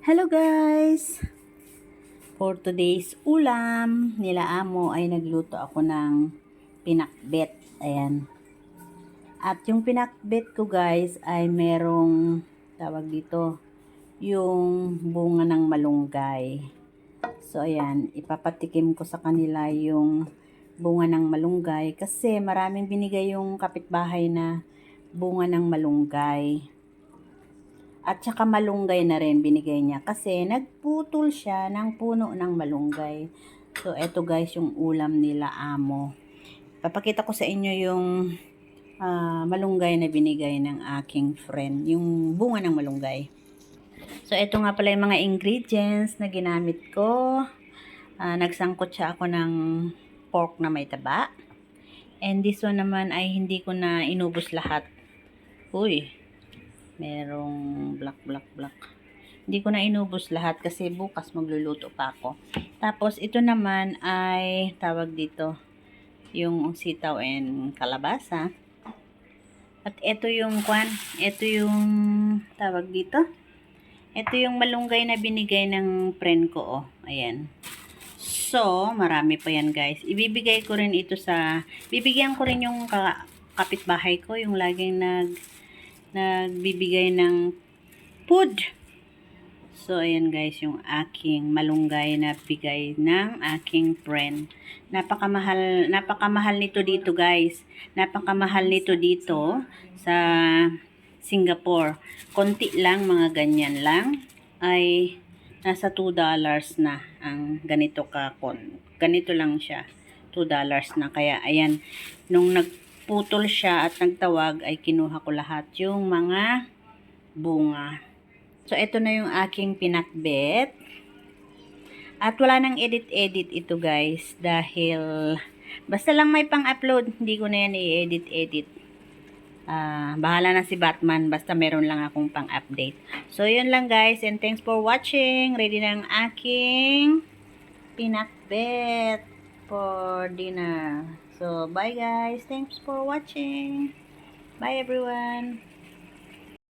Hello guys! For today's ulam, nila amo ay nagluto ako ng pinakbet. Ayan. At yung pinakbet ko guys ay merong tawag dito, yung bunga ng malunggay. So ayan, ipapatikim ko sa kanila yung bunga ng malunggay kasi maraming binigay yung kapitbahay na bunga ng malunggay. At saka malunggay na rin binigay niya kasi nagputol siya ng puno ng malunggay. So, eto guys yung ulam nila amo. Papakita ko sa inyo yung ah, malunggay na binigay ng aking friend. Yung bunga ng malunggay. So, eto nga pala yung mga ingredients na ginamit ko. Ah, nagsangkot siya ako ng pork na may taba. And this one naman ay hindi ko na inubos lahat. Uy, merong black, black, black. Hindi ko na inubos lahat kasi bukas magluluto pa ako. Tapos, ito naman ay tawag dito yung sitaw and kalabasa. At ito yung kwan, ito yung tawag dito. Ito yung malunggay na binigay ng friend ko, oh. Ayan. So, marami pa yan, guys. Ibibigay ko rin ito sa, bibigyan ko rin yung ka, kapitbahay ko, yung laging nag, nagbibigay ng food. So, ayan guys, yung aking malunggay na bigay ng aking friend. Napakamahal, napakamahal nito dito guys. Napakamahal nito dito sa Singapore. Konti lang, mga ganyan lang, ay nasa 2 dollars na ang ganito ka kon. Ganito lang siya. 2 dollars na. Kaya, ayan, nung nagputol siya at nagtawag, ay kinuha ko lahat yung mga bunga. So, ito na yung aking pinakbet. At wala nang edit-edit ito guys dahil basta lang may pang-upload, hindi ko na yan i-edit-edit. Ah, bahala na si Batman basta meron lang akong pang-update. So, yun lang guys and thanks for watching. Ready na ang aking pinakbet for dinner. So, bye guys. Thanks for watching. Bye everyone.